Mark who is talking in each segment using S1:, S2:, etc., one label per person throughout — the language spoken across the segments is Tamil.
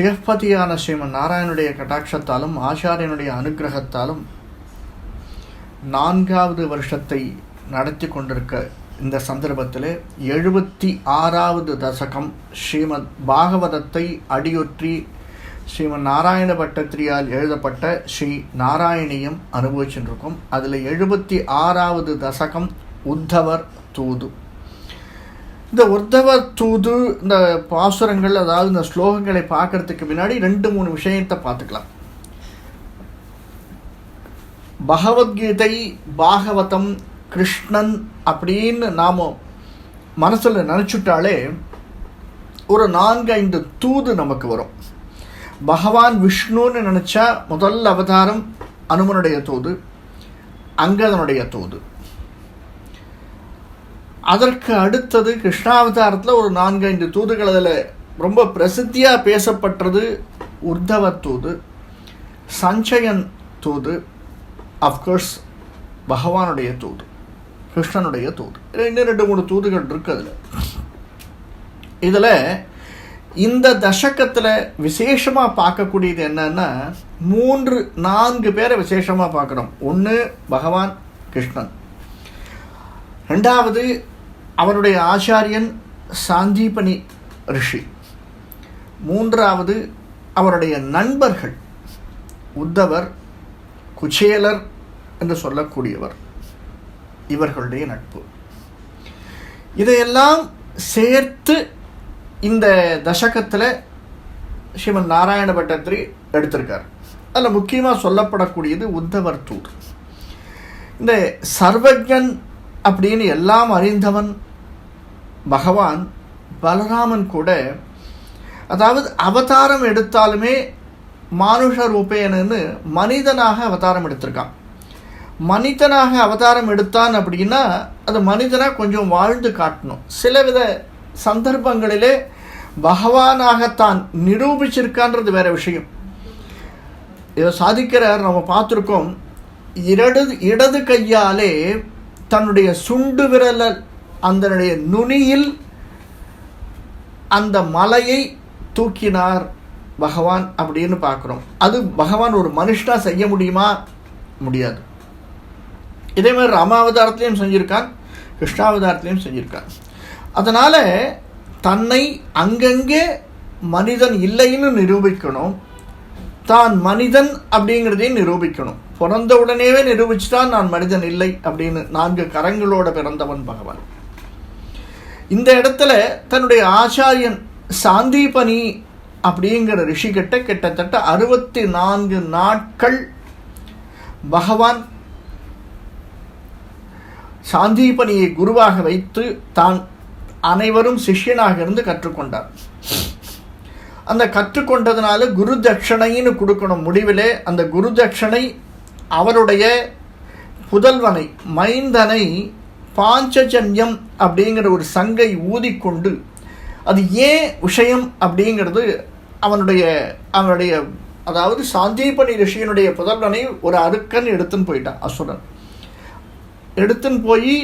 S1: ஸ்ரீஹப்பதியான ஸ்ரீமன் நாராயணுடைய கட்டாட்சத்தாலும் ஆச்சாரியனுடைய அனுகிரகத்தாலும் நான்காவது வருஷத்தை நடத்தி கொண்டிருக்க இந்த சந்தர்ப்பத்தில் எழுபத்தி ஆறாவது தசகம் ஸ்ரீமத் பாகவதத்தை அடியொற்றி ஸ்ரீமன் நாராயண பட்டத்திரியால் எழுதப்பட்ட ஸ்ரீ நாராயணியம் அனுபவிச்சுருக்கோம் அதில் எழுபத்தி ஆறாவது தசகம் உத்தவர் தூது. இந்த உத்தவ தூது இந்த பாசுரங்கள் அதாவது இந்த ஸ்லோகங்களை பார்க்கறதுக்கு முன்னாடி ரெண்டு மூணு விஷயத்தை பார்த்துக்கலாம். பகவத்கீதை பாகவதம் கிருஷ்ணன் அப்படின்னு நாம் மனசில் நினச்சிட்டாலே ஒரு நான்கு ஐந்து தூது நமக்கு வரும். பகவான் விஷ்ணுன்னு நினச்சா முதல் அவதாரம் அனுமனுடைய தூது அங்கதனுடைய தூது. அதற்கு அடுத்தது கிருஷ்ணாவதாரத்தில் ஒரு நான்கு ஐந்து தூதுகள் அதில் ரொம்ப பிரசித்தியாக பேசப்பட்டது உர்தவ தூது சஞ்சயன் தூது அஃப்கோர்ஸ் பகவானுடைய தூது கிருஷ்ணனுடைய தூது. இன்னும் ரெண்டு மூணு தூதுகள் இருக்கு அதில். இதில் இந்த தசகத்தில் விசேஷமாக பார்க்கக்கூடியது என்னன்னா மூன்று நான்கு பேரை விசேஷமாக பார்க்குறோம் ஒன்று பகவான் கிருஷ்ணன். ரெண்டாவது அவருடைய ஆச்சாரியன் சாந்தீபனி ரிஷி. மூன்றாவது அவருடைய நண்பர்கள். உத்தவர் குச்சேலர் என்று சொல்லக்கூடியவர். இவர்களுடைய நட்பு. இதையெல்லாம் சேர்த்து இந்த தசகத்தில் ஸ்ரீமன் நாராயண பட்டத்திரி எடுத்திருக்கார். அதில் முக்கியமாக சொல்லப்படக்கூடியது உத்தவர் தூர். இந்த சர்வஜன் அப்படின்னு எல்லாம் அறிந்தவன் பகவான் பலராமன் கூட அதாவது அவதாரம் எடுத்தாலுமே மானுஷ ரூபேனன்னு மனிதனாக அவதாரம் எடுத்திருக்கான். மனிதனாக அவதாரம் எடுத்தான் அப்படின்னா அது மனிதனாக கொஞ்சம் வாழ்ந்து காட்டணும். சில வித சந்தர்ப்பங்களிலே பகவானாகத்தான் நிரூபிச்சிருக்கான்றது வேற விஷயம். இதை சாதிக்கிறார் நம்ம பார்த்துருக்கோம். இடது இடது கையாலே தன்னுடைய சுண்டு விரலல் அதனுடைய நுனியில் அந்த மலையை தூக்கினார் பகவான் அப்படின்னு பார்க்குறோம். அது பகவான் ஒரு மனுஷனாக செய்ய முடியுமா? முடியாது. இதே மாதிரி ராமாவதாரத்திலையும் செஞ்சுருக்கான் கிருஷ்ணாவதாரத்திலையும் செஞ்சுருக்கான். அதனால் தன்னை அங்கங்கே மனிதன் இல்லைன்னு நிரூபிக்கணும். தான் மனிதன் அப்படிங்கிறதையும் நிரூபிக்கணும். பிறந்த உடனேவே தான் நான் மனிதன் இல்லை அப்படின்னு நான்கு கரங்களோட பிறந்தவன் பகவான். இந்த இடத்துல தன்னுடைய ஆச்சாரியன் சாந்தீபனி அப்படிங்கிற ரிஷிகிட்ட கிட்டத்தட்ட அறுபத்தி நான்கு நாட்கள் பகவான் சாந்தீபனியை குருவாக வைத்து தான் அனைவரும் சிஷ்யனாக இருந்து கற்றுக்கொண்டார். அந்த கற்றுக்கொண்டதுனால குரு தட்சணைன்னு கொடுக்கணும் முடிவிலே அந்த குரு தட்சணை அவருடைய புதல்வனை மைந்தனை பாஞ்சஜன்யம் அப்படிங்கிற ஒரு சங்கை ஊதிக்கொண்டு அது ஏன் விஷயம் அப்படிங்கிறது அவனுடைய அவனுடைய அதாவது சாந்தீபனி ரிஷியனுடைய புதல்வனை ஒரு அருக்கன் எடுத்துன்னு போயிட்டான் அசுரன். எடுத்துன்னு போய்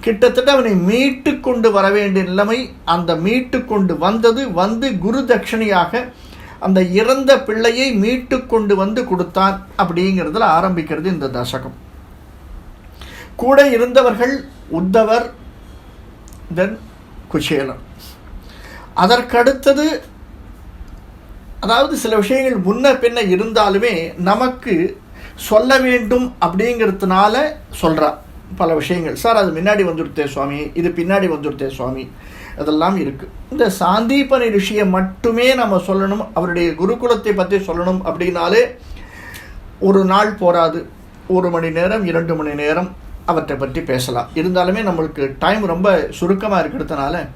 S1: கிட்டத்தட்ட அவனை மீட்டு கொண்டு வர வேண்டிய நிலைமை அந்த மீட்டு கொண்டு வந்தது வந்து குரு தட்சணியாக அந்த இறந்த பிள்ளையை மீட்டு கொண்டு வந்து கொடுத்தான் அப்படிங்கிறதுல ஆரம்பிக்கிறது இந்த தசகம். கூட இருந்தவர்கள் உத்தவர் தென் குச்சேலன் அதற்கடுத்தது அதாவது சில விஷயங்கள் முன்ன பின்ன இருந்தாலுமே நமக்கு சொல்ல வேண்டும் அப்படிங்கிறதுனால சொல்கிறா பல விஷயங்கள். சார் அது முன்னாடி வந்துருத்தே சுவாமி இது பின்னாடி வந்துருத்தே சுவாமி. அதெல்லாம் இருக்குது இந்த சாந்தீபனி ரிஷியை மட்டுமே நம்ம சொல்லணும் அவருடைய குருகுலத்தை பற்றி சொல்லணும் அப்படின்னாலே ஒரு நாள் போராது ஒரு மணி நேரம் இரண்டு மணி நேரம் அவற்றை பற்றி பேசலாம். இருந்தாலுமே நம்மளுக்கு டைம் ரொம்ப சுருக்கமாக இருக்கிறதுனால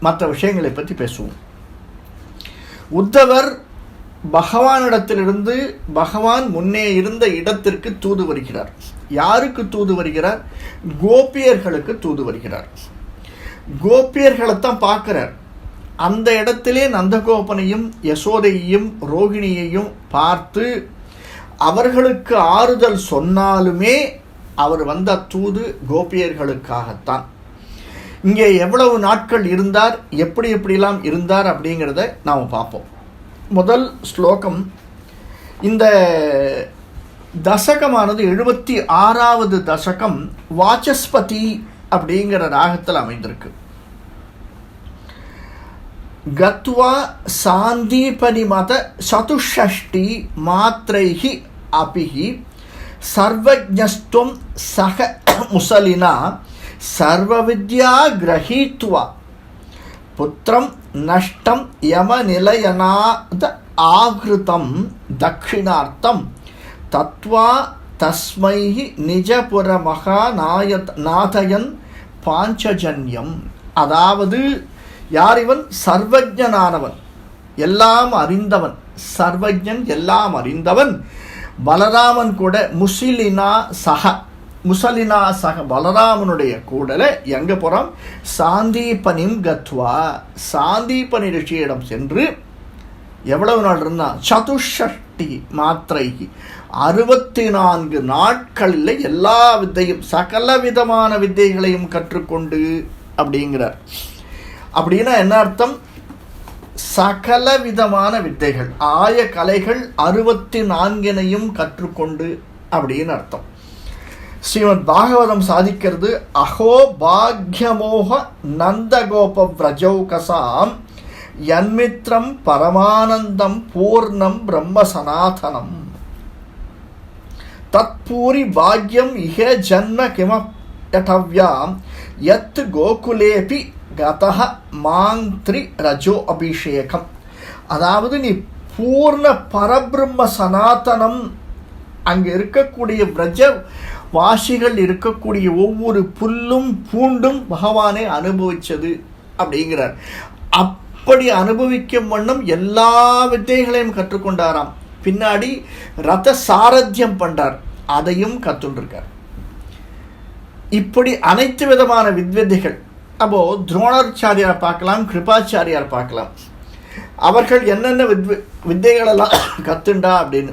S1: மற்ற விஷயங்களை பற்றி பேசுவோம். உத்தவர் பகவானிடத்திலிருந்து பகவான் முன்னே இருந்த இடத்திற்கு தூது வருகிறார். யாருக்கு தூது வருகிறார்? கோபியர்களுக்கு தூது வருகிறார். கோபியர்களைத்தான் பார்க்குறார். அந்த இடத்திலே நந்தகோபனையும் யசோதையையும் ரோகிணியையும் பார்த்து அவர்களுக்கு ஆறுதல் சொன்னாலுமே அவர் வந்த தூது கோபியர்களுக்காகத்தான். இங்கே எவ்வளவு நாட்கள் இருந்தார் எப்படி எப்படிலாம் இருந்தார் அப்படிங்கிறத நாம் பார்ப்போம். முதல் ஸ்லோகம் இந்த தசகமானது எழுபத்தி ஆறாவது தசகம் வாச்சஸ்பதி அப்படிங்கிற ராகத்தில் அமைந்திருக்கு. கத்வா சாந்தீபனிமத சதுஷஷ்டி மாத்திரைஹி அபிஹி சர்வஜஸ்துவம் சக முசலினா சர்வ வித்யா கிரகீத்வா புத்திரம் நஷ்டம் யமநிலையனாத ஆகிருதம் தட்சிணார்த்தம். தத்வா தஸ்மை நிஜபுரமகா நாயத் நாதயன் பாஞ்சஜன்யம். அதாவது யார் இவன் சர்வஜனானவன் எல்லாம் அறிந்தவன். சர்வஜன் எல்லாம் அறிந்தவன். பலராமன் கூட முசிலினா சக முசலினா சக பலராமனுடைய கூடல எங்கே போகிறோம் சாந்தீபனிம் கத்வா. சாந்தீபனி ரிஷியிடம் சென்று எவ்வளவு நாள் இருந்தான் சதுஷஷ்டி மாத்திரைக்கு. அறுபத்தி நான்கு நாட்களில் எல்லா வித்தையும் சகல விதமான வித்தைகளையும் கற்றுக்கொண்டு அப்படிங்கிறார். அப்படின்னா என்ன அர்த்தம்? சகல விதமான வித்தைகள் ஆய கலைகள் அறுபத்தி நான்கினையும் கற்றுக்கொண்டு அப்படின்னு அர்த்தம். ஸ்ரீமத் பாகவதம் சாதிக்கிறது அஹோ பாக்யமோக நந்தகோப விரஜௌகசாம் யன்மித்ரம் பரமானந்தம் பூர்ணம் பிரம்ம சனாதனம். தத்பூரி பாக்யம் இஹ ஜன்ம கிமட்டவ்யாம் யத் கோகுலேபி கதக மாந்திரி ரஜோ அபிஷேகம் அதாவது நீ பூர்ண பரபிரம்ம சனாதனம் அங்கே இருக்கக்கூடிய விரஜ வாசிகள் இருக்கக்கூடிய ஒவ்வொரு புல்லும் பூண்டும் பகவானை அனுபவித்தது அப்படிங்கிறார். அப்படி அனுபவிக்கும் வண்ணம் எல்லா வித்தைகளையும் கற்றுக்கொண்டாராம். பின்னாடி ரத சாரத்தியம் பண்றார். அதையும் கற்றுண்டிருக்கார். இப்படி அனைத்து விதமான வித்விதைகள் அப்போ துரோணாச்சாரியார் பார்க்கலாம் கிருபாச்சாரியார் பார்க்கலாம். அவர்கள் என்னென்ன வித் வித்தைகளெல்லாம் கத்துண்டா அப்படின்னு.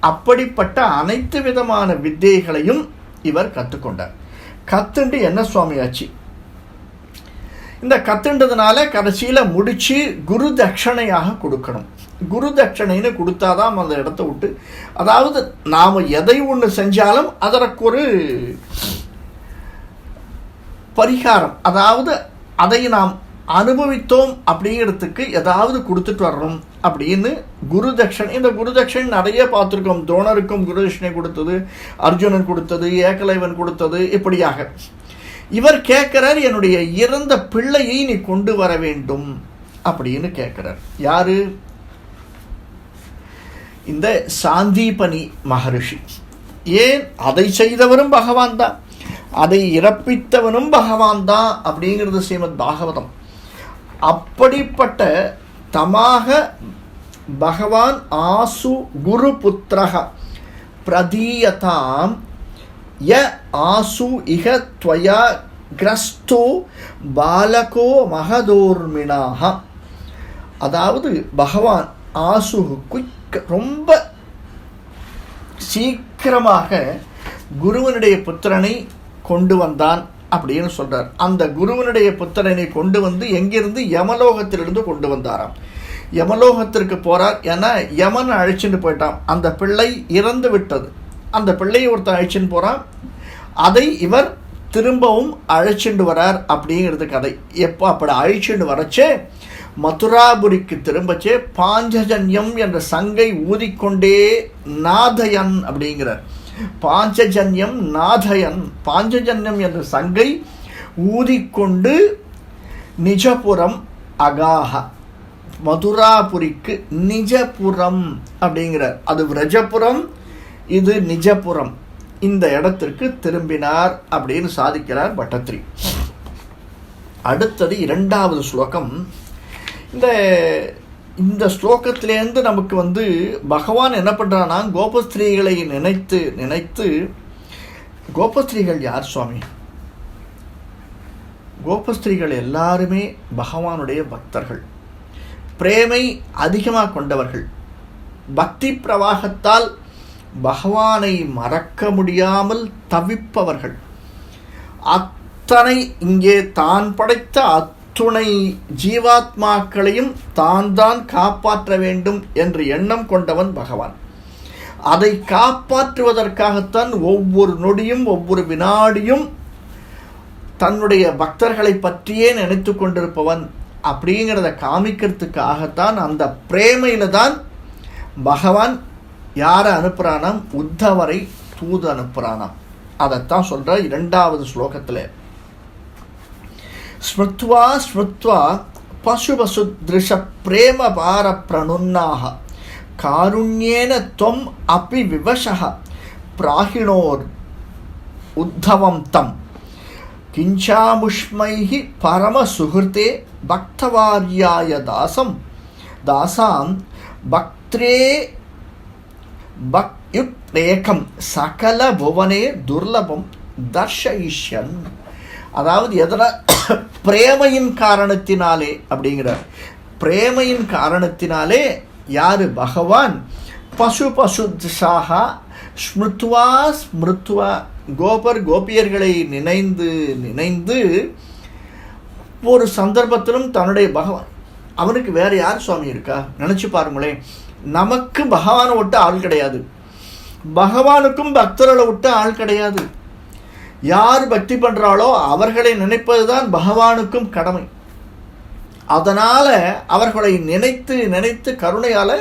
S1: அப்படிப்பட்ட அனைத்து விதமான வித்தைகளையும் இவர் கற்றுக்கொண்டார் கத்துண்டு என்ன சுவாமியாச்சு இந்த கத்துண்டதுனால கடைசியில் முடிச்சு குரு தட்சணையாக கொடுக்கணும். குரு தட்சணைன்னு கொடுத்தாதான் அந்த இடத்த விட்டு அதாவது நாம் எதை ஒன்று செஞ்சாலும் அதற்கு ஒரு பரிகாரம். அதாவது அதை நாம் அனுபவித்தோம் அப்படிங்கிறதுக்கு ஏதாவது கொடுத்துட்டு வரணும் அப்படின்னு குரு தட்சணை இந்த குரு தட்சணை நிறைய பார்த்துருக்கோம். துரோணருக்கும் குரு தட்சணை கொடுத்தது அர்ஜுனன் கொடுத்தது ஏகலைவன் கொடுத்தது இப்படியாக. இவர் கேட்குறார் என்னுடைய இறந்த பிள்ளையை நீ கொண்டு வர வேண்டும் அப்படின்னு கேட்குறார். யாரு? இந்த சாந்தீபனி மகரிஷி. ஏன்? அதை செய்தவரும் பகவான் தான். அதை இறப்பித்தவனும் பகவான் தான் அப்படிங்கிறது ஸ்ரீமத் பாகவதம். அப்படிப்பட்ட தமாக பகவான் ஆசு குரு புத்திரக பிரதீயதாம். ய ஆசு இக துவயா கிரஸ்தோ பாலகோ மகதோர்மினாக அதாவது பகவான் ஆசு குயிக் ரொம்ப சீக்கிரமாக குருவனுடைய புத்திரனை கொண்டு வந்தான் அப்படின்னு சொல்றார். அந்த குருவனுடைய புத்திரனை கொண்டு வந்து எங்கிருந்து? யமலோகத்திலிருந்து கொண்டு வந்தாராம். யமலோகத்திற்கு போறார். ஏன்னா யமன் அழைச்சிட்டு போயிட்டான் அந்த பிள்ளை இறந்து விட்டது. அந்த பிள்ளையை ஒருத்தன் அழைச்சின்னு போறான். அதை இவர் திரும்பவும் அழைச்சிட்டு வரார் அப்படிங்கிறது கதை. எப்போ அப்படி அழைச்சிட்டு வரச்சே மதுராபுரிக்கு திரும்பச்சே பாஞ்சஜன்யம் என்ற சங்கை ஊதிக்கொண்டே நாதயன் அப்படிங்கிறார். பாஞ்சஜன்யம் நாதயன். பாஞ்சஜன்யம் என்ற சங்கை ஊதிக்கொண்டு நிஜபுரம் அகாஹா. மதுராபுரிக்கு நிஜபுரம் அப்படிங்கிறார். அது விரஜபுரம் இது நிஜபுரம். இந்த இடத்திற்கு திரும்பினார் அப்படின்னு சாதிக்கிறார் பட்டத்ரி. அடுத்தது இரண்டாவது ஸ்லோகம். இந்த இந்த ஸ்லோகத்திலேருந்து நமக்கு வந்து பகவான் என்ன பண்ணுறான்னா கோபஸ்திரீகளை நினைத்து நினைத்து கோபஸ்திரீகள் யார் சுவாமி? கோபஸ்திரீகள் எல்லாருமே பகவானுடைய பக்தர்கள். பிரேமை அதிகமாக கொண்டவர்கள். பக்தி பிரவாகத்தால் பகவானை மறக்க முடியாமல் தவிப்பவர்கள். அத்தனை இங்கே தான் படைத்த அத் அத்துணை ஜீவாத்மாக்களையும் தான் தான் காப்பாற்ற வேண்டும் என்று எண்ணம் கொண்டவன் பகவான். அதை காப்பாற்றுவதற்காகத்தான் ஒவ்வொரு நொடியும் ஒவ்வொரு வினாடியும் தன்னுடைய பக்தர்களை பற்றியே நினைத்து கொண்டிருப்பவன். அப்படிங்கிறத காமிக்கிறதுக்காகத்தான் அந்த பிரேமையில தான் பகவான் யாரை அனுப்புகிறானாம் உத்தவரை தூது அனுப்புகிறானாம் அதைத்தான் சொல்ற இரண்டாவது ஸ்லோகத்தில். ஸ்மிருத்வா ஸ்மிருத்வா பசு பிரேம பார பிரணுன்னாக காருண்யேன தொம் அப்பி விவசக பிராகிணோர் உத்தவம் தம். கிஞ்சாமுஷ்மைः பரமசுகிருத்தே பக்தவாரியாய தாசம். தாசாம் பக்திரே பக்யுக்தேகம் சகல புவனே துர்லபம் தர்ஷயிஷ்யன். அதாவது எதனா பிரேமையின் காரணத்தினாலே அப்படிங்கிறார். பிரேமையின் காரணத்தினாலே யார்? பகவான். பசு பசு திசாகா ஸ்மிருத்வா ஸ்மிருத்வா கோபர் கோபியர்களை நினைந்து நினைந்து ஒரு சந்தர்ப்பத்திலும் தன்னுடைய பகவான். அவனுக்கு வேறு யார் சுவாமி இருக்கா? நினச்சி பாருங்களேன். நமக்கு பகவானை விட்டு ஆள் கிடையாது. பகவானுக்கும் பக்தர்களை விட்டு ஆள் கிடையாது. யார் பக்தி பண்ணுறாளோ அவர்களை நினைப்பது தான் பகவானுக்கும் கடமை. அதனால் அவர்களை நினைத்து நினைத்து கருணையால்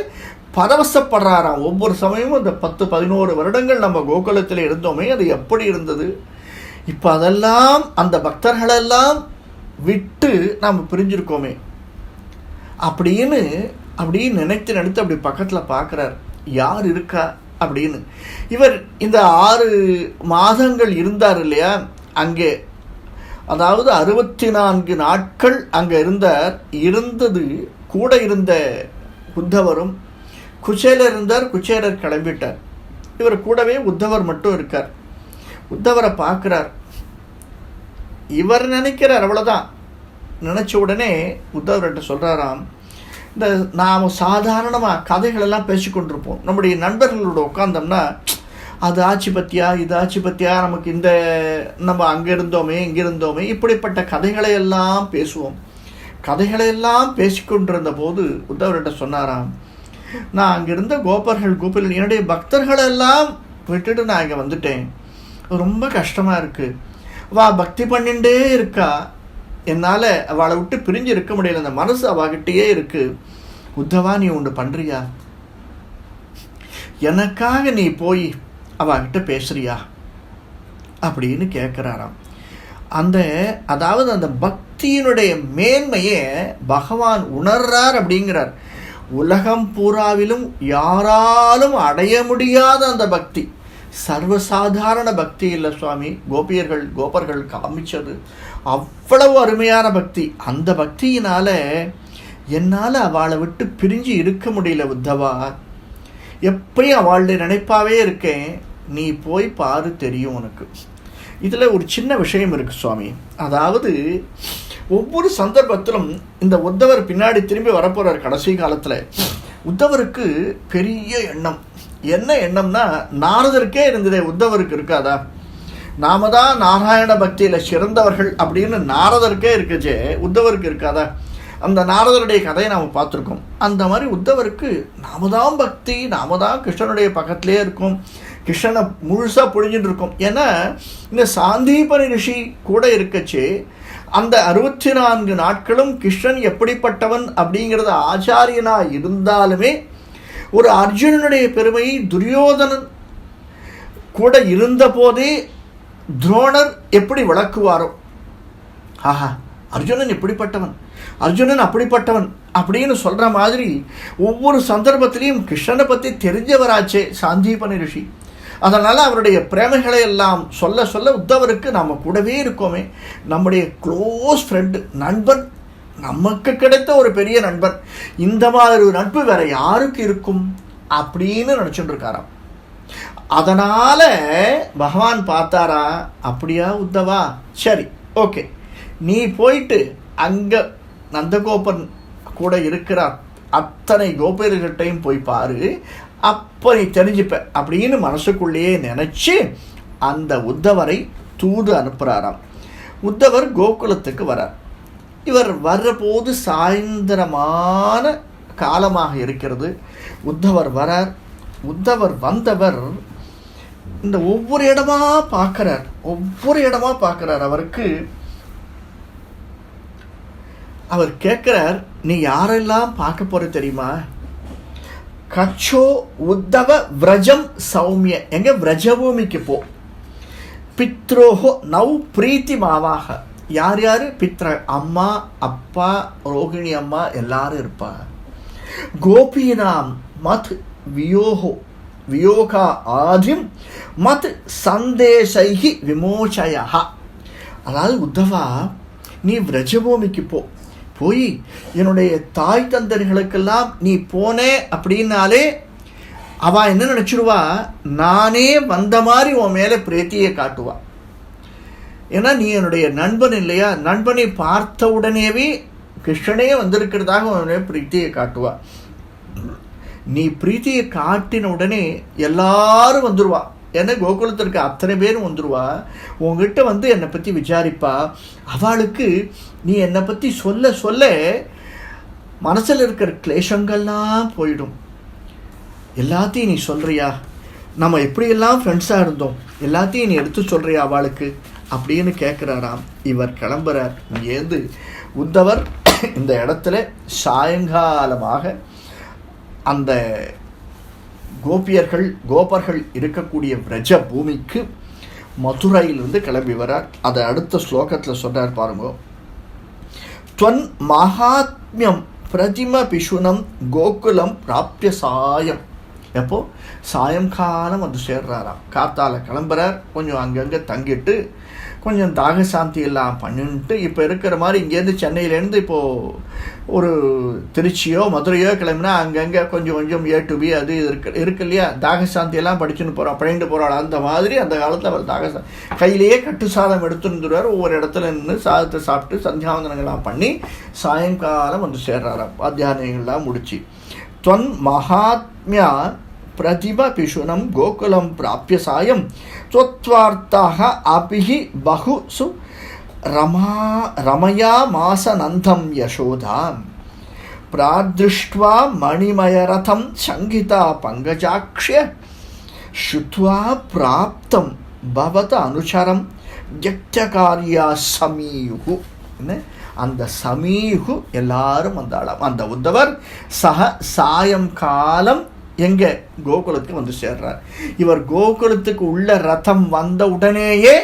S1: பரவசப்படுறாராம். ஒவ்வொரு சமயமும் இந்த பத்து பதினோரு வருடங்கள் நம்ம கோகுலத்தில் இருந்தோமே அது எப்படி இருந்தது? இப்போ அதெல்லாம் அந்த பக்தர்களெல்லாம் விட்டு நாம் பிரிஞ்சிருக்கோமே. அப்படின்னு அப்படின்னு நினைத்து நினைத்து அப்படி பக்கத்தில் பார்க்குறார். யார் இருக்கா? அப்படின்னு. இவர் இந்த ஆறு மாதங்கள் இருந்தார் இல்லையா? அங்கே. அதாவது அறுபத்தி நான்கு நாட்கள் அங்கே இருந்தார். இருந்தது கூட இருந்த உத்தவரும் குச்சேலர் இருந்தார் குச்சேலர் கிளம்பிட்டார். இவர் கூடவே உத்தவர் மட்டும் இருக்கார். உத்தவரை பார்க்குறார். இவர் நினைக்கிறார் அவ்வளோதான் நினச்ச உடனே உத்தவர்கிட்ட சொல்கிறாராம் இந்த நாம் சாதாரணமாக கதைகளெல்லாம் பேசிக்கொண்டிருப்போம். நம்முடைய நண்பர்களோட உட்காந்தோம்னா அது ஆட்சி பத்தியா இது ஆட்சி பத்தியா நமக்கு இந்த நம்ம அங்கே இருந்தோமே இங்கே இருந்தோமே இப்படிப்பட்ட கதைகளை எல்லாம் பேசுவோம். கதைகளை எல்லாம் பேசிக்கொண்டிருந்த போது உத்தவர்கிட்ட சொன்னாராம் நான் அங்கே இருந்த கோபர்கள் கோபில் என்னுடைய பக்தர்களெல்லாம் விட்டுட்டு நான் இங்கே வந்துட்டேன். ரொம்ப கஷ்டமாக இருக்குது வா பக்தி பண்ணிண்டே இருக்கா. என்னால் அவளை விட்டு பிரிஞ்சு இருக்க முடியல. அந்த மனசு அவகிட்டயே இருக்கு. உத்தவா நீ ஒன்று பண்ணுறியா எனக்காக நீ போய் அவகிட்ட பேசுறியா? அப்படின்னு கேட்குறாராம் அந்த அதாவது அந்த பக்தியினுடைய மேன்மையை பகவான் உணர்றார் அப்படிங்கிறார். உலகம் பூராவிலும் யாராலும் அடைய முடியாத அந்த பக்தி. சர்வசாதாரண பக்தி இல்லை சுவாமி. கோபியர்கள் கோபர்கள் காமிச்சது. அவ்வளவு அருமையான பக்தி. அந்த பக்தியினால் என்னால் அவளை விட்டு பிரிஞ்சு இருக்க முடியல உத்தவா. எப்பயும் அவளுடைய நினைப்பாவே இருக்கேன். நீ போய் பாரு தெரியும் உனக்கு. இதில் ஒரு சின்ன விஷயம் இருக்குது சுவாமி. அதாவது ஒவ்வொரு சந்தர்ப்பத்திலும் இந்த உத்தவர் பின்னாடி திரும்பி வரப்போகிறார் கடைசி காலத்தில். உத்தவருக்கு பெரிய எண்ணம். என்ன எண்ணம்னா நாரதருக்கே இருந்ததே உத்தவருக்கு இருக்காதா? நாம தான் நாராயண பக்தியில் சிறந்தவர்கள் அப்படின்னு நாரதருக்கே இருக்குச்சே உத்தவருக்கு இருக்காதா. அந்த நாரதருடைய கதையை நாம் பார்த்துருக்கோம். அந்த மாதிரி உத்தவருக்கு நாம தான் பக்தி நாம தான் கிருஷ்ணனுடைய பக்கத்திலே இருக்கும். கிருஷ்ணனை முழுசாக புழிஞ்சுட்டு இருக்கோம். ஏன்னா இந்த சாந்தீபனி ரிஷி கூட இருக்கச்சே அந்த அறுபத்தி நான்கு நாட்களும் கிருஷ்ணன் எப்படிப்பட்டவன் அப்படிங்கிறத ஆச்சாரியனா இருந்தாலுமே ஒரு அர்ஜுனனுடைய பெருமையை துரியோதனன் கூட இருந்த போதே துரோணர் எப்படி விளக்குவாரோ? ஆஹா அர்ஜுனன் எப்படிப்பட்டவன்? அர்ஜுனன் அப்படிப்பட்டவன் அப்படின்னு சொல்கிற மாதிரி ஒவ்வொரு சந்தர்ப்பத்திலையும் கிருஷ்ணனை பற்றி தெரிஞ்சவராச்சே சாந்தீபனி ரிஷி. அதனால் அவருடைய பிரேமைகளை எல்லாம் சொல்ல சொல்ல உத்தவருக்கு நம்ம கூடவே இருக்கோமே. நம்முடைய க்ளோஸ் ஃப்ரெண்டு நண்பன் நமக்கு கிடைத்த ஒரு பெரிய நண்பன். இந்த மாதிரி ஒரு நட்பு வேற யாருக்கு இருக்கும் அப்படின்னு நினச்சிட்டு இருக்காராம். அதனால் பகவான் பார்த்தாரா? அப்படியா உத்தவா? சரி ஓகே. நீ போயிட்டு அங்கே நந்தகோபன் கூட இருக்கிற அத்தனை கோபியர்கிட்டையும் போய் பாரு. அப்போ நீ தெரிஞ்சுப்ப அப்படின்னு மனசுக்குள்ளேயே நினச்சி அந்த உத்தவரை தூது அனுப்புகிறாராம் உத்தவர் கோகுலத்துக்கு வரார். இவர் வர்றபோது சாயந்தரமான காலமாக இருக்கிறது. உத்தவர் வரார். உத்தவர் வந்தவர் இந்த ஒவ்வொரு இடமா பார்க்கிறார். ஒவ்வொரு இடமா பார்க்கிறார். அவருக்கு அவர் கேட்கிறார் நீ யாரெல்லாம் பார்க்க போற தெரியுமா? கச்சோ உத்தவ விரஜம் சௌமிய. எங்க? விரஜபூமிக்கு போ. பித்ரோஹோ நவ் பிரீத்தி மாவாக. யார் யார்? பித்ர அம்மா அப்பா ரோகிணி அம்மா எல்லாரும் இருப்பா. கோபீனாம் மத் வியோகோ. வியோகா ஆதிம் மத் சந்தேசைகி விமோச்சயா அதாவது உத்தவா நீ விரஜபூமிக்கு போ. போய் என்னுடைய தாய் தந்தர்களுக்கெல்லாம் நீ போனே அப்படின்னாலே அவ என்ன நினச்சிடுவா நானே வந்த மாதிரி உன் மேலே பிரீத்தியை காட்டுவா. ஏன்னா நீ என்னுடைய நண்பன் இல்லையா? நண்பனை பார்த்த உடனேவே கிருஷ்ணனே வந்திருக்கிறதாக உன்னுடைய பிரீத்தியை காட்டுவா. நீ பிரீத்தியை காட்டின உடனே எல்லாரும் வந்துடுவா ஏன்னா கோகுலத்தில் இருக்க அத்தனை பேரும் வந்துடுவா உங்ககிட்ட வந்து என்னை பற்றி விசாரிப்பா. அவளுக்கு நீ என்னை பற்றி சொல்ல சொல்ல மனசில் இருக்கிற கிளேஷங்கள்லாம் போயிடும். எல்லாத்தையும் நீ சொல்கிறியா நம்ம எப்படியெல்லாம் ஃப்ரெண்ட்ஸாக இருந்தோம்? எல்லாத்தையும் நீ எடுத்து சொல்கிறியா அவளுக்கு? அப்படின்னு கேட்குறாராம் இவர் கிளம்புறார். இங்கேருந்து உத்தவர் இந்த இடத்துல சாயங்காலமாக அந்த கோபியர்கள் கோபர்கள் இருக்கக்கூடிய பிரஜ பூமிக்கு மதுரையிலிருந்து கிளம்பி வரார் அதை அடுத்த ஸ்லோகத்தில் சொன்னார் பாருங்க. துவன் மகாத்மியம் பிரதிம பிஷுனம் கோகுலம் பிராப்திய சாயம் எப்போது சாயங்காலம் வந்து சேர்றாராம். காத்தால் கிளம்புறார். கொஞ்சம் அங்கங்கே தங்கிட்டு கொஞ்சம் தாக சாந்தி எல்லாம் பண்ணிட்டு இப்போ இருக்கிற மாதிரி இங்கேருந்து சென்னையிலேருந்து இப்போது ஒரு திருச்சியோ மதுரையோ கிளம்புனா அங்கங்கே கொஞ்சம் கொஞ்சம் ஏ டு பி அது இருக்கு இருக்கு இல்லையா? தாகசாந்தியெல்லாம் படிச்சுன்னு போகிறோம் பழண்டு போகிறோம் அந்த மாதிரி அந்த காலத்தில் அவர் தாகசா கையிலேயே கட்டு சாதம் எடுத்துருந்துருவார் ஒவ்வொரு இடத்துல நின்று சாதத்தை சாப்பிட்டு சந்தியாவந்தனங்கள்லாம் பண்ணி சாயங்காலம் வந்து சேர்றாராம். அத்தியானங்கள்லாம் முடிச்சு. தொன் மகாத்மியா प्रतिभपिशुनं गोकुलं प्राप्य सायं त्वत्वार्ताः अपि हि बहुसु रमा रमयामासनन्दं यशोदां प्रादृष्ट्वा मणिमयरथं सङ्गिता पङ्कजाक्ष्य श्रुत्वा प्राप्तं भवत अनुचरं व्यक्तकार्या समीयुः என்ன அந்த சமீகு எல்லாரும் வந்தாளாம் அந்த உத்தவர் சக சாயங்காலம் எங்கே? கோகுலத்துக்கு வந்து சேர்றார். இவர் கோகுலத்துக்கு உள்ள ரதம் வந்த உடனேயே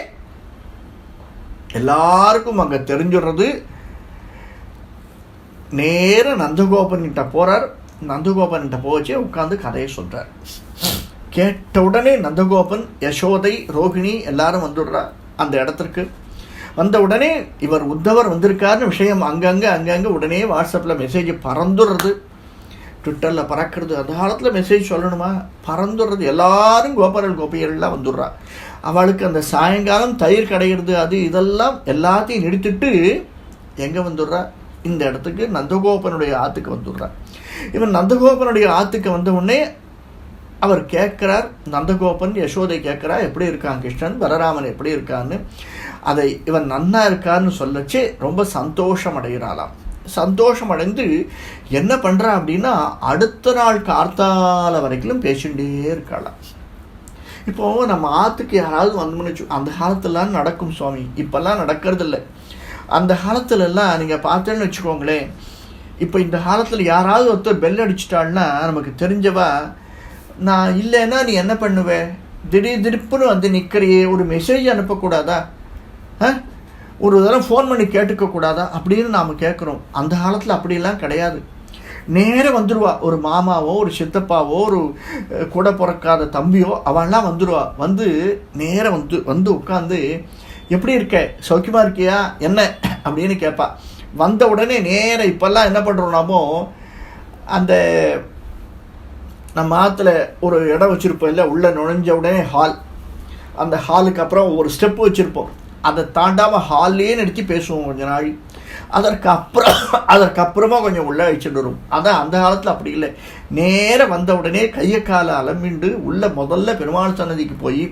S1: எல்லாருக்கும் அங்கே தெரிஞ்சிடுறது. நேர நந்தகோபன் கிட்ட நந்தகோபன்கிட்ட நந்தகோபன் கிட்ட போச்சு உட்காந்து கதையை சொல்கிறார் கேட்ட உடனே நந்தகோபன் யசோதை ரோகிணி எல்லாரும் வந்துடுறா அந்த இடத்திற்கு. வந்த உடனே இவர் உத்தவர் வந்திருக்காருன்னு விஷயம் அங்கங்கே அங்கங்கே உடனே வாட்ஸ்அப்பில் மெசேஜ் பறந்துடுறது. ட்விட்டரில் பறக்கிறது அந்த காலத்தில் மெசேஜ் சொல்லணுமா? பறந்துடுறது. எல்லாரும் கோபாலன் கோபியர்கள்லாம் வந்துடுறா. அவளுக்கு அந்த சாயங்காலம் தயிர் கிடைக்கிறது அது இதெல்லாம் எல்லாத்தையும் நிறுத்திட்டு எங்கே வந்துடுறா? இந்த இடத்துக்கு நந்தகோபனுடைய ஆற்றுக்கு வந்துடுறா. இவன் நந்தகோபனுடைய ஆற்றுக்கு வந்த உடனே அவர் கேட்குறார் நந்தகோபன் யசோதை கேட்குறா எப்படி இருக்கான் கிருஷ்ணன்? பலராமன் எப்படி இருக்கான்னு? அதை இவன் நன்னா இருக்கான்னு சொல்லச்சு ரொம்ப சந்தோஷம் அடைகிறாளாம். சந்தோஷம் அடைந்து என்ன பண்ணுறா அப்படின்னா அடுத்த நாள் கார்த்தால வரைக்கும் பேசிகிட்டே இருக்காளாம் இப்போ நம்ம ஆற்றுக்கு யாராவது வந்தோம்னு வச்சு அந்த காலத்துலலாம் நடக்கும் சுவாமி. இப்போல்லாம் நடக்கிறதில்ல. அந்த காலத்துலலாம் நீங்கள் பார்த்தேன்னு வச்சுக்கோங்களேன் இப்போ இந்த காலத்தில் யாராவது ஒருத்தர் பெல் அடிச்சிட்டாள்னா நமக்கு தெரிஞ்சவா நான் இல்லைன்னா நீ என்ன பண்ணுவே? திடீர் திருப்புன்னு வந்து நிற்கிறியே ஒரு மெசேஜ் அனுப்பக்கூடாதா? ஆ? ஒரு தடவை ஃபோன் பண்ணி கேட்டுக்க கூடாதா? அப்படின்னு நாம் கேட்குறோம் அந்த காலத்தில் அப்படிலாம் கிடையாது. நேராக வந்துடுவா ஒரு மாமாவோ ஒரு சித்தப்பாவோ ஒரு கூட பிறக்காத தம்பியோ அவன்லாம் வந்துடுவா வந்து நேராக வந்து வந்து உட்காந்து எப்படி இருக்க? சௌக்கியமாக இருக்கியா? என்ன? அப்படின்னு கேட்பா வந்த உடனே நேராக இப்போல்லாம் என்ன பண்ணுறோம்னாமோ அந்த நம்ம ஆற்றுல ஒரு இடம் வச்சுருப்போம் இல்லை உள்ளே நுழைஞ்ச உடனே ஹால் அந்த ஹாலுக்கு அப்புறம் ஒரு ஸ்டெப் வச்சுருப்போம். அதை தாண்டாமல் ஹால்லே நடித்து பேசுவோம் கொஞ்ச நாள். அதற்கு அப்புறம் அதற்கு அப்புறமா கொஞ்சம் உள்ள அழிச்சுட்டு வரும். அதான் அந்த காலத்தில் அப்படி இல்லை. நேராக வந்த உடனே கையை காலை அலம்பிண்டு உள்ள முதல்ல பெருமாள் சன்னதிக்கு போய்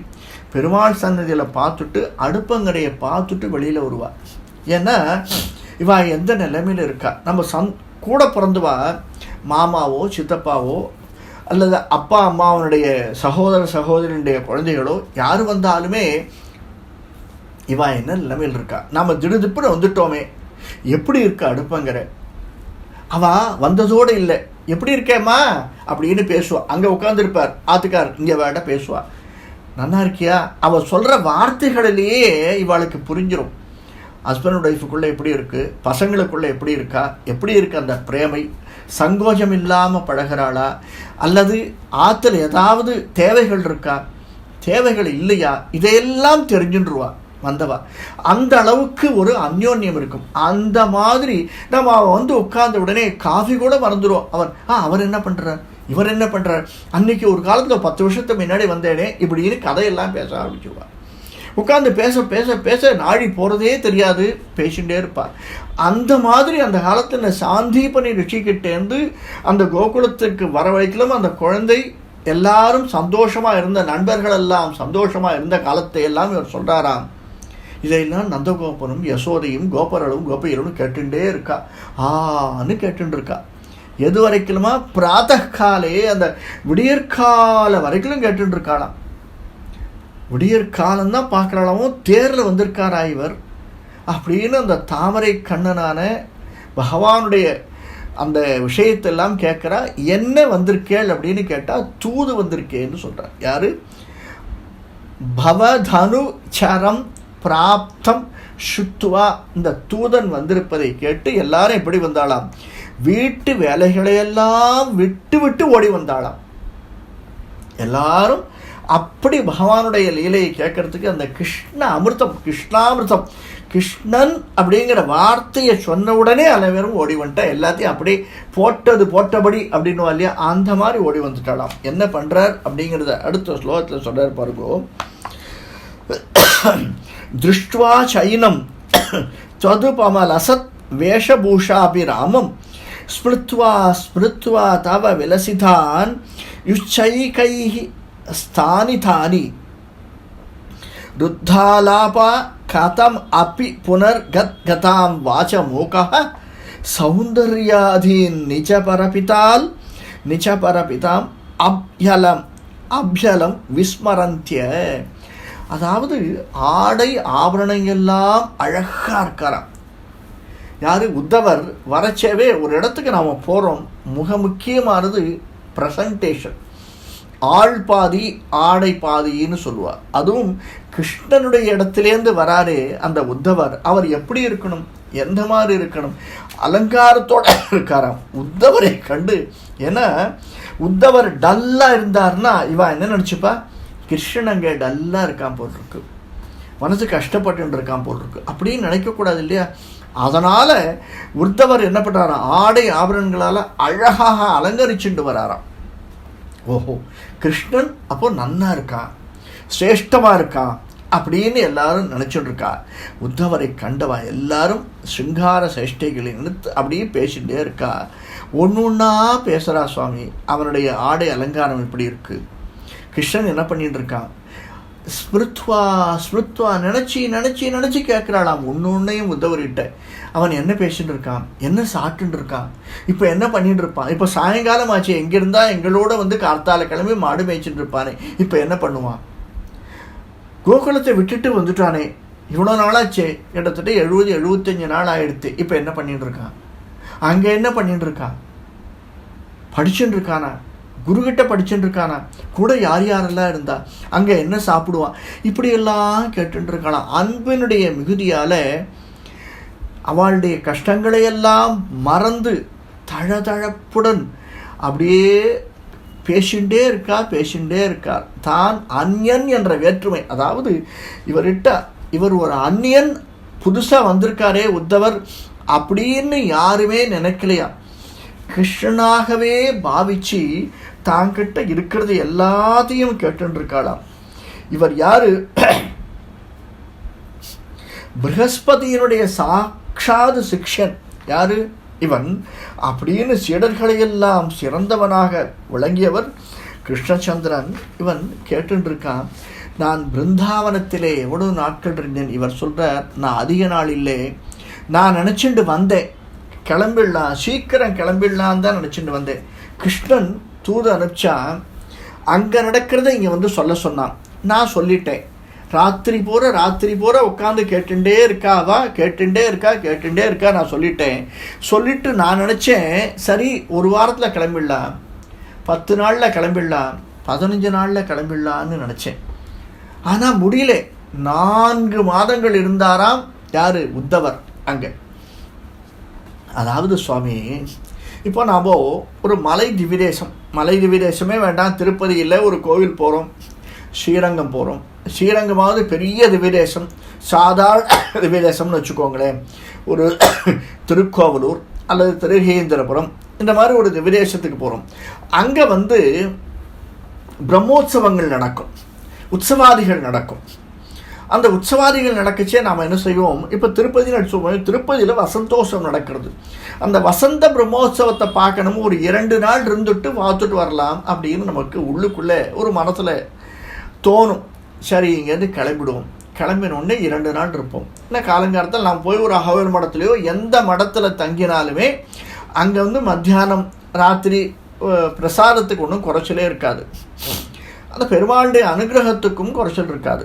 S1: பெருமாள் சன்னதியில் பார்த்துட்டு அடுப்பங்கடையை பார்த்துட்டு வெளியில் வருவா. ஏன்னா இவா எந்த நிலைமையில் இருக்கா? நம்ம சந் கூட பிறந்தவா? மாமாவோ சித்தப்பாவோ அல்லது அப்பா அம்மாவனுடைய சகோதர சகோதரனுடைய குழந்தைகளோ யார் வந்தாலுமே இவா என்ன நிலைமையில் இருக்கா? நாம் திடுதிப்புன்னு வந்துட்டோமே. எப்படி இருக்கா அடுப்பங்கிற? அவன் வந்ததோடு இல்லை. எப்படி இருக்கேம்மா? அப்படின்னு பேசுவான் அங்கே உட்காந்துருப்பார் ஆத்துக்கார் இங்கே வேட பேசுவாள் நல்லா இருக்கியா? அவள் சொல்கிற வார்த்தைகளிலேயே இவளுக்கு புரிஞ்சிடும் ஹஸ்பண்ட் ஒய்ஃபுக்குள்ளே எப்படி இருக்குது பசங்களுக்குள்ளே எப்படி இருக்கா? எப்படி இருக்குது அந்த பிரேமை? சங்கோஜம் இல்லாமல் பழகிறாளா? அல்லது ஆற்றுல ஏதாவது தேவைகள் இருக்கா? தேவைகள் இல்லையா? இதையெல்லாம் தெரிஞ்சுன்றுவா. வந்தவா. அந்த அளவுக்கு ஒரு அந்யோன்யம் இருக்கும். அந்த மாதிரி நம்ம அவன் வந்து உட்கார்ந்த உடனே காஃபி கூட மறந்துடும் அவர் ஆ அவர் என்ன பண்ணுறார் இவர் என்ன பண்ணுறார் அன்னைக்கு ஒரு காலத்தில் பத்து வருஷத்துக்கு முன்னாடி வந்தேனே. இப்படின்னு கதையெல்லாம் பேச ஆரம்பிச்சுவார் உட்காந்து பேச பேச பேச நாழி போகிறதே தெரியாது. பேசிகிட்டே இருப்பார். அந்த மாதிரி அந்த காலத்தில் சாந்தீபனி ரிஷிக்கிட்டேருந்து அந்த கோகுலத்துக்கு வர வரைக்கும் அந்த குழந்தை எல்லாரும் சந்தோஷமாக இருந்த நண்பர்கள் எல்லாம் சந்தோஷமாக இருந்த காலத்தை எல்லாம் இவர் சொல்கிறாராம் இதையெல்லாம் நந்தகோபனும் யசோதையும் கோபரலும் கோபையரும் கேட்டுட்டே இருக்கா. ஆன்னு கேட்டுட்டு இருக்கா எது வரைக்குமா பிராத்தகாலே அந்த விடியற்கால வரைக்கும் கேட்டுட்டு இருக்காளாம் விடியற்காலம் தான் பார்க்குறாளாவும் தேரில் வந்திருக்காரா இவர். அப்படின்னு அந்த தாமரை கண்ணனான பகவானுடைய அந்த விஷயத்தெல்லாம் கேட்குறா. என்ன வந்திருக்கேள்? அப்படின்னு கேட்டால் தூது வந்திருக்கேன்னு சொல்கிறார் யார்? பவதனு சரம் பிராப்தம் சுத்துவா இந்த தூதன் வந்திருப்பதை கேட்டு எல்லாரும் எப்படி வந்தாளாம்? வீட்டு வேலைகளையெல்லாம் விட்டு விட்டு ஓடி வந்தாளாம். எல்லாரும் அப்படி பகவானுடைய லீலையை கேட்கறதுக்கு அந்த கிருஷ்ண அமிர்தம் கிருஷ்ணாமிர்தம் கிருஷ்ணன் அப்படிங்கிற வார்த்தையை சொன்ன உடனே அனைவரும் ஓடி வந்துட்டா எல்லாத்தையும் அப்படியே போட்டது போட்டபடி அப்படின்னு இல்லையா? அந்த மாதிரி ஓடி வந்துட்டாலாம் என்ன பண்ணுறார் அப்படிங்கிறத அடுத்த ஸ்லோகத்தில் சொல்கிறார் பாருங்கோ. దృష్ట్వా చైనం త్వదుపమలసత్ వేషభూషాభిరామం స్మృత్వా స్మృత్వా తవ విలసితాన్ యుచ్చైకై స్థానితాని. రుద్ధాలాప కథం అపి పునర్గద్గతాం వాచమూక సౌందర్యాధీన్ నిజపరపితాల్ నిజపరపితాం అభ్యలం అభ్యలం విస్మరంత్య. அதாவது ஆடை ஆபரணங்கள்லாம் அழகாக இருக்காராம். யார்? உத்தவர் வரச்சேவே ஒரு இடத்துக்கு நாம் போகிறோம் மிக முக்கியமானது ப்ரெசன்டேஷன் ஆள் பாதி ஆடை பாதின்னு சொல்லுவார். அதுவும் கிருஷ்ணனுடைய இடத்துலேருந்து வராரு அந்த உத்தவர். அவர் எப்படி இருக்கணும்? எந்த மாதிரி இருக்கணும்? அலங்காரத்தோட இருக்காராம். உத்தவரை கண்டு ஏன்னா உத்தவர் டல்லாக இருந்தார்னா இவன் என்ன நினச்சிப்பா? கிருஷ்ணங்க டல்லாக இருக்கான் போல் இருக்கு. மனசு கஷ்டப்பட்டு இருக்கான் போல் இருக்கு. அப்படின்னு நினைக்கக்கூடாது இல்லையா? அதனால் உத்தவர் என்ன பண்ணுறாராம் ஆடை ஆபரணங்களால் அழகாக அலங்கரிச்சுட்டு வராராம். ஓஹோ கிருஷ்ணன் அப்போ நன்னா இருக்கான் சிரேஷ்டமாக இருக்கான் அப்படின்னு எல்லாரும் நினச்சிட்டு இருக்கா? உத்தவரை கண்டவா? எல்லாரும் சிங்கார சேஷ்டைகளை நிறுத்து அப்படியே பேசிகிட்டே இருக்கா? ஒன்று ஒன்றா பேசுகிறா சுவாமி. அவனுடைய ஆடை அலங்காரம் இப்படி இருக்குது கிருஷ்ணன் என்ன பண்ணிட்டு இருக்கான் ஸ்மிருத்வா ஸ்மிருத்வா நினச்சி நினச்சி நினச்சி கேட்குறாளாம். ஒன்று ஒன்றையும் உதவரிட்ட அவன் என்ன பேசிட்டு இருக்கான் என்ன சாப்பிட்டுட்டு இருக்கான் இப்போ என்ன பண்ணிட்டு இருப்பான் இப்போ சாயங்காலம் ஆச்சு எங்கே இருந்தால் எங்களோட வந்து கார்த்தால கிளம்பி மாடு மேய்ச்சிட்டு இருப்பானே இப்போ என்ன பண்ணுவான்? கோகுலத்தை விட்டுட்டு வந்துட்டானே. இவ்வளோ நாளாச்சே. கிட்டத்தட்ட எழுபது எழுபத்தஞ்சு நாள் ஆயிடுத்து. இப்போ என்ன பண்ணிட்டு இருக்கான் அங்கே என்ன பண்ணிட்டு இருக்கான் படிச்சுட்டு இருக்கானா குருக்கிட்ட படிச்சுட்டு இருக்கானா கூட யார் யாரெல்லாம் இருந்தா? அங்கே என்ன சாப்பிடுவான்? இப்படியெல்லாம் கேட்டுட்டு இருக்கலாம் அன்பினுடைய மிகுதியால் அவளுடைய கஷ்டங்களையெல்லாம் மறந்து தழதழப்புடன் அப்படியே பேசிண்டே இருக்கா பேசிண்டே இருக்கார் தான் அந்யன் என்ற வேற்றுமை. அதாவது இவர்கிட்ட இவர் ஒரு அந்நியன் புதுசாக வந்திருக்காரே உத்தவர் அப்படின்னு யாருமே நினைக்கலையா? கிருஷ்ணனாகவே பாவிச்சு தாங்கிட்ட இருக்கிறது எல்லாத்தையும் கேட்டுருக்காளாம் இவர் யாரு? ப்ரகஸ்பதியினுடைய சாட்சாது சிக்ஷன் யாரு? இவன். அப்படின்னு சீடர்களையெல்லாம் சிறந்தவனாக விளங்கியவர் கிருஷ்ணச்சந்திரன். இவன் கேட்டுருக்கான் நான் பிருந்தாவனத்திலே எவ்வளவு நாட்கள் இருந்தேன்? இவர் சொல்கிறார் நான் அதிக நாள் இல்லை. நான் நினச்சிண்டு வந்தேன். கிளம்பிடலாம். சீக்கிரம் கிளம்பிடலாம் தான் நினச்சிட்டு வந்தேன். கிருஷ்ணன் தூது அனுப்பிச்சா அங்கே நடக்கிறத இங்கே வந்து சொல்ல சொன்னான். நான் சொல்லிட்டேன். ராத்திரி போகிற ராத்திரி போகிற உட்காந்து கேட்டுட்டே இருக்காவா கேட்டுட்டே இருக்கா கேட்டுட்டே இருக்கா நான் சொல்லிட்டேன். சொல்லிட்டு நான் நினச்சேன் சரி ஒரு வாரத்தில் கிளம்பிடலாம். பத்து நாளில் கிளம்பிடலாம். பதினஞ்சு நாளில் கிளம்பிடலான்னு நினச்சேன். ஆனால் முடியல. நான்கு மாதங்கள் இருந்தாராம் யார்? உத்தவர் அங்கே. அதாவது சுவாமி இப்போ நாம் ஒரு மலை திவிதேசம் மலை திவிதேசமே வேண்டாம். திருப்பதி இல்லை ஒரு கோவில் போகிறோம் ஸ்ரீரங்கம் போகிறோம் ஸ்ரீரங்கமாவது பெரிய திவிதேசம் சாதாரண திவிதேசம்னு வச்சுக்கோங்களேன். ஒரு திருக்கோவலூர் அல்லது திருகேந்திரபுரம் இந்த மாதிரி ஒரு திவிதேசத்துக்கு போகிறோம் அங்கே வந்து பிரம்மோற்சவங்கள் நடக்கும். உற்சவாதிகள் நடக்கும். அந்த உற்சவாதிகள் நடக்கச்சே நாம் என்ன செய்வோம்? இப்போ திருப்பதி சொல்லுவோம் திருப்பதியில் வசந்தோஷம் நடக்கிறது. அந்த வசந்த பிரம்மோற்சவத்தை பார்க்கணும் ஒரு இரண்டு நாள் இருந்துட்டு பார்த்துட்டு வரலாம் அப்படின்னு நமக்கு உள்ளுக்குள்ளே ஒரு மனசில் தோணும். சரி இங்கேருந்து கிளம்பிடுவோம். கிளம்பினோடனே இரண்டு நாள் இருப்போம். இல்லை காலங்காலத்தில் நாம் போய் ஒரு அகவல் மடத்துலையோ எந்த மடத்தில் தங்கினாலுமே அங்கே வந்து மத்தியானம் ராத்திரி பிரசாதத்துக்கு ஒன்றும் குறைச்சலே இருக்காது. அந்த பெருமாளுடைய அனுகிரகத்துக்கும் குறைச்சல் இருக்காது.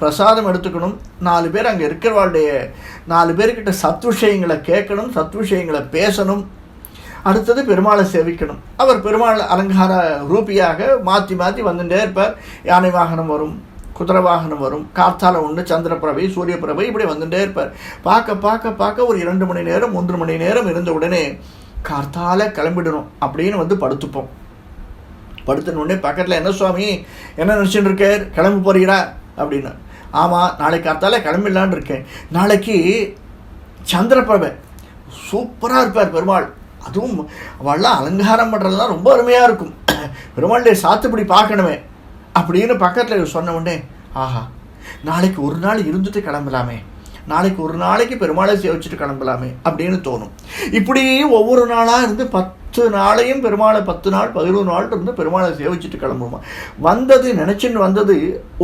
S1: பிரசாதம் எடுத்துக்கணும். நாலு பேர் அங்கே இருக்கிறவாளுடைய நாலு பேர்கிட்ட சத் விஷயங்களை கேட்கணும் சத் விஷயங்களை பேசணும். அடுத்தது பெருமாளை சேவிக்கணும். அவர் பெருமாள் அலங்கார ரூபியாக மாற்றி மாற்றி வந்துட்டே இருப்பார். யானை வாகனம் வரும் குதிரை வாகனம் வரும் கார்த்தால ஒன்று சந்திரப்பிரபை சூரியப்பிரபை இப்படி வந்துட்டே இருப்பார். பார்க்க பார்க்க பார்க்க ஒரு இரண்டு மணி நேரம் மூன்று மணி நேரம் இருந்த உடனே கார்த்தால கிளம்பிடணும் அப்படின்னு வந்து படுத்துப்போம். படுத்தின உடனே பக்கத்தில் என்ன சுவாமி என்ன நினச்சிட்டு இருக்கார்? கிளம்பு போறீரா? அப்படின்னு. ஆமாம் நாளைக்கு காத்தால கிளம்பிடலான் இருக்கேன். நாளைக்கு சந்திரபிரபை சூப்பராக இருப்பார் பெருமாள். அதுவும் அவள்லாம் அலங்காரம் பண்ணுறதுலாம் ரொம்ப அருமையாக இருக்கும். பெருமாளுடைய சாத்துப்படி பார்க்கணுமே. அப்படின்னு பக்கத்தில் சொன்ன உடனே ஆஹா நாளைக்கு ஒரு நாள் இருந்துட்டு கிளம்பலாமே. நாளைக்கு ஒரு நாளைக்கு பெருமாளை சேவிச்சுட்டு கிளம்பலாமே அப்படின்னு தோணும். இப்படி ஒவ்வொரு நாளாக இருந்து பத்து நாளையும் பெருமாளை பத்து நாள் பதினோரு நாள் இருந்து பெருமாளை சேவிச்சுட்டு கிளம்புமா வந்தது நினச்சின்னு வந்தது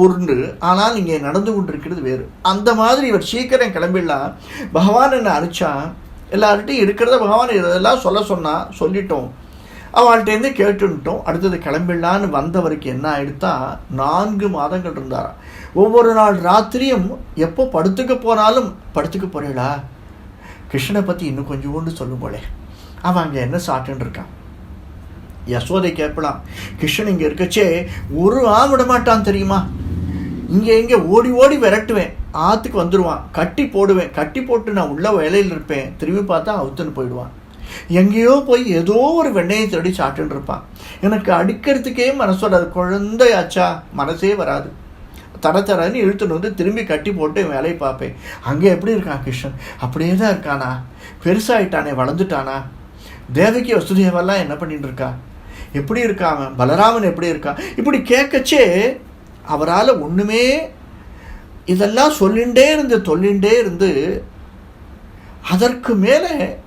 S1: ஒன்று ஆனால் இங்கே நடந்து கொண்டிருக்கிறது வேறு. அந்த மாதிரி இவர் சீக்கிரம் கிளம்பிடலாம். பகவான் என்ன அனுப்பிச்சா எல்லார்கிட்டையும் இருக்கிறத பகவான் இதெல்லாம் சொல்ல சொன்னால் சொல்லிட்டோம். அவள்கிட்டேருந்து கேட்டுன்ட்டோம் அடுத்தது கிளம்பிடலான்னு வந்தவருக்கு என்ன ஆகிடுத்தா நான்கு மாதங்கள் இருந்தாராம் ஒவ்வொரு நாள் ராத்திரியும் எப்போ படுத்துக்க போனாலும் படுத்துக்க போறீங்களா கிருஷ்ணனை பற்றி இன்னும் கொஞ்சோண்டு சொல்லும் போலே. அவன் அங்கே என்ன சாப்பிட்டுன்னு இருக்கான். யசோதை கேட்பலாம் கிருஷ்ணன் இங்கே இருக்கச்சே ஒரு ஆ விட மாட்டான் தெரியுமா? இங்கே இங்கே ஓடி ஓடி விரட்டுவேன். ஆற்றுக்கு வந்துடுவான் கட்டி போடுவேன். கட்டி போட்டு நான் உள்ள வேலையில் இருப்பேன். திரும்பி பார்த்தா அவுத்துன்னு போயிடுவான். எங்கேயோ போய் ஏதோ ஒரு வெண்ணையை தேடி சாப்பிட்டுன்னு இருப்பான். எனக்கு அடிக்கிறதுக்கே மனசோட வராது குழந்தையாச்சா? மனசே வராது. தட தடன்னு இழுத்துன்னு வந்து திரும்பி கட்டி போட்டு வேலையை பார்ப்பேன். அங்கே எப்படி இருக்கான் கிருஷ்ணன்? அப்படியே தான் இருக்கானா? பெருசாயிட்டானே வளர்ந்துட்டானா? தேவகி வசுதேவெல்லாம் என்ன பண்ணிட்டு இருக்கா? எப்படி இருக்கான் பலராமன் எப்படி இருக்கா? இப்படி கேட்கச்சே அவரால் ஒன்றுமே இதெல்லாம் சொல்லிகிட்டே இருந்து சொல்லிண்டே இருந்து அதற்கு மேலே